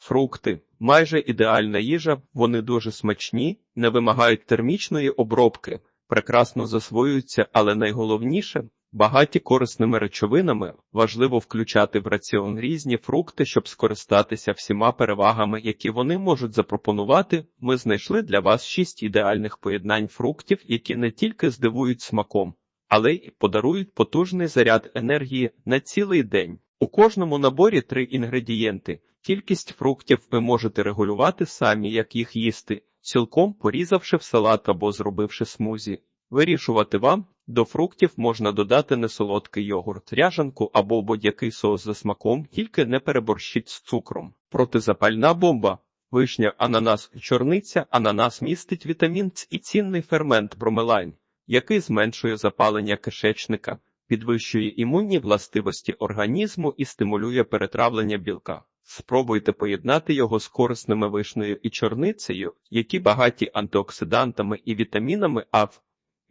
Фрукти майже ідеальна їжа, вони дуже смачні, не вимагають термічної обробки, прекрасно засвоюються, але найголовніше багаті корисними речовинами. Важливо включати в раціон різні фрукти, щоб скористатися всіма перевагами, які вони можуть запропонувати. Ми знайшли для вас шість ідеальних поєднань фруктів, які не тільки здивують смаком, але й подарують потужний заряд енергії на цілий день. У кожному наборі три інгредієнти. Кількість фруктів ви можете регулювати самі, як їх їсти, цілком порізавши в салат або зробивши смузі. Вирішувати вам до фруктів можна додати несолодкий йогурт, ряжанку або будь-який соус за смаком, тільки не переборщіть з цукром. Протизапальна бомба. Вишня, ананас, чорниця, ананас містить вітамін С і цінний фермент бромелайн, який зменшує запалення кишечника, підвищує імунні властивості організму і стимулює перетравлення білка. Спробуйте поєднати його з корисними вишнею і чорницею, які багаті антиоксидантами і вітамінами А.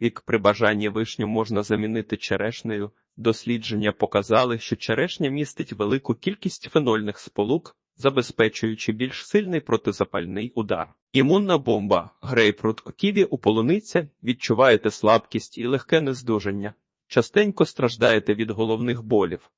Як при бажанні вишню можна замінити черешнею. Дослідження показали, що черешня містить велику кількість фенольних сполук, забезпечуючи більш сильний протизапальний удар. Імунна бомба, грейпфрут, ківі у полуниця, відчуваєте слабкість і легке нездужання. Частенько страждаєте від головних болів.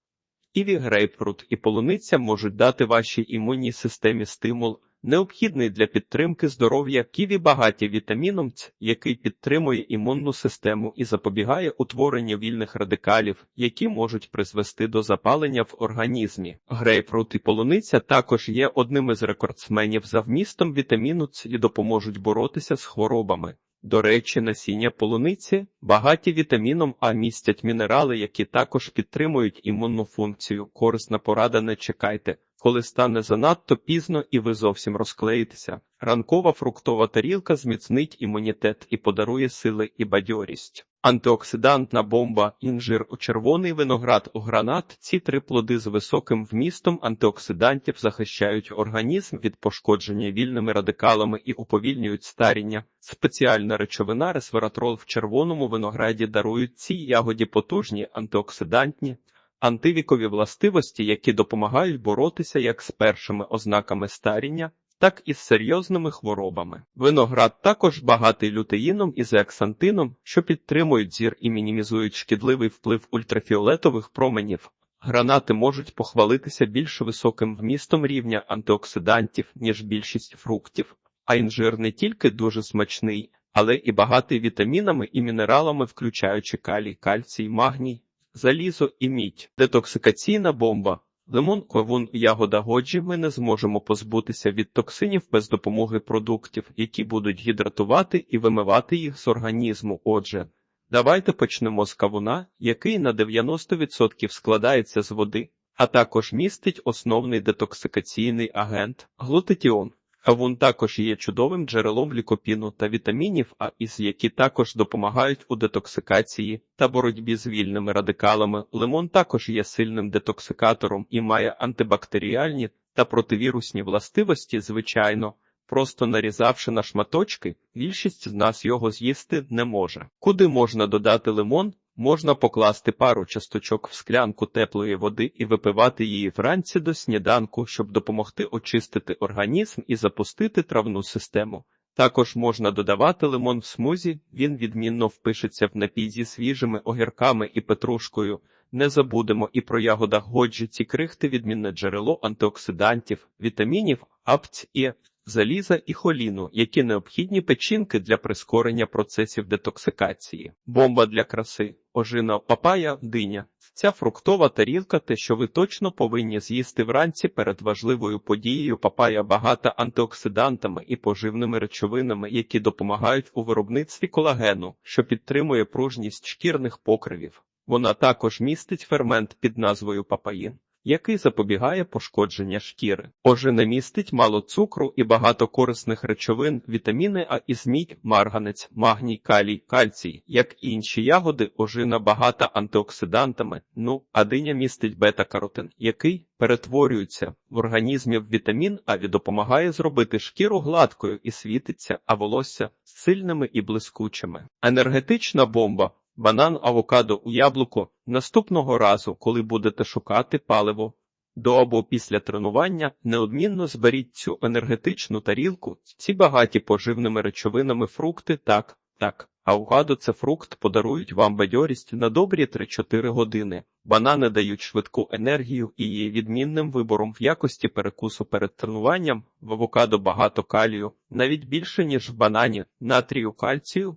Ківі, грейпфрут і полуниця можуть дати вашій імунній системі стимул, необхідний для підтримки здоров'я ківі багаті вітаміном Ц, який підтримує імунну систему і запобігає утворенню вільних радикалів, які можуть призвести до запалення в організмі. Грейпфрут і полуниця також є одним із рекордсменів за вмістом вітаміну Ц і допоможуть боротися з хворобами. До речі, насіння полуниці багаті вітаміном А містять мінерали, які також підтримують імунну функцію. Корисна порада не чекайте, коли стане занадто пізно і ви зовсім розклеїтеся. Ранкова фруктова тарілка зміцнить імунітет і подарує сили і бадьорість. Антиоксидантна бомба, інжир, червоний виноград, гранат. Ці три плоди з високим вмістом антиоксидантів захищають організм від пошкодження вільними радикалами і уповільнюють старіння. Спеціальна речовина ресвератрол в червоному винограді дарують цій ягоді потужні антиоксидантні. Антивікові властивості, які допомагають боротися як з першими ознаками старіння, так і з серйозними хворобами. Виноград також багатий лютеїном і зеаксантином, що підтримують зір і мінімізують шкідливий вплив ультрафіолетових променів. Гранати можуть похвалитися більш високим вмістом рівня антиоксидантів, ніж більшість фруктів, а інжир не тільки дуже смачний, але і багатий вітамінами і мінералами, включаючи калій, кальцій, магній, залізо і мідь. Детоксикаційна бомба. Лимон, кавун, ягода годжі ми не зможемо позбутися від токсинів без допомоги продуктів, які будуть гідратувати і вимивати їх з організму. Отже, давайте почнемо з кавуна, який на 90% складається з води, а також містить основний детоксикаційний агент глутатіон. Кавун також є чудовим джерелом лікопіну та вітамінів, а із які також допомагають у детоксикації та боротьбі з вільними радикалами. Лимон також є сильним детоксикатором і має антибактеріальні та противірусні властивості, звичайно. Просто нарізавши на шматочки, більшість з нас його з'їсти не може. Куди можна додати лимон? Можна покласти пару часточок в склянку теплої води і випивати її вранці до сніданку, щоб допомогти очистити організм і запустити травну систему. Також можна додавати лимон в смузі, він відмінно впишеться в напій зі свіжими огірками і петрушкою. Не забудемо і про ягодах годжі ці крихти відмінне джерело антиоксидантів, вітамінів, апць і заліза і холіну, які необхідні печінки для прискорення процесів детоксикації. Бомба для краси, ожина, папая, диня. Ця фруктова тарілка те, що ви точно повинні з'їсти вранці перед важливою подією. Папая багата антиоксидантами і поживними речовинами, які допомагають у виробництві колагену, що підтримує пружність шкірних покривів. Вона також містить фермент під назвою папаїн який запобігає пошкодження шкіри. Ожина містить мало цукру і багато корисних речовин, вітаміни А і змій, марганець, магній, калій, кальцій. Як інші ягоди, ожина багата антиоксидантами. Ну, а диня містить бета-каротин, який перетворюється в організмі в вітамін, А і допомагає зробити шкіру гладкою і світиться, а волосся сильними і блискучими. Енергетична бомба. Банан, авокадо у яблуко. Наступного разу, коли будете шукати паливо, До або після тренування неодмінно зберіть цю енергетичну тарілку, ці багаті поживними речовинами фрукти, так, так. Авокадо – це фрукт, подарують вам бадьорість на добрі 3-4 години. Банани дають швидку енергію і є відмінним вибором в якості перекусу перед тренуванням. В авокадо багато калію, навіть більше, ніж в банані, натрію кальцію,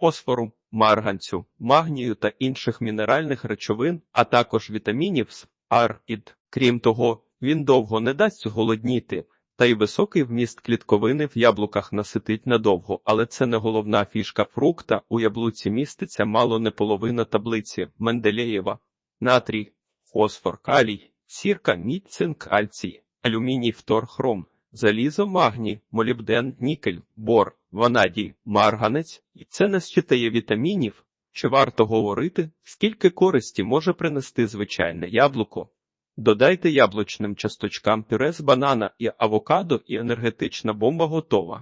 фосфору, марганцю, магнію та інших мінеральних речовин, а також вітамінів з ар, ід. Крім того, він довго не дасть голодніти, та й високий вміст клітковини в яблуках наситить надовго, але це не головна фішка фрукта. У яблуці міститься мало не половина таблиці Менделєєва. Натрій, фосфор, калій, сірка, мідь, цинк, кальцій, алюміній, фтор, хром, залізо, магній, молібден, нікель, бор, ванадій, марганець. І це не считає вітамінів. Чи варто говорити, скільки користі може принести звичайне яблуко? Додайте яблучним часточкам пюре з банана і авокадо, і енергетична бомба готова.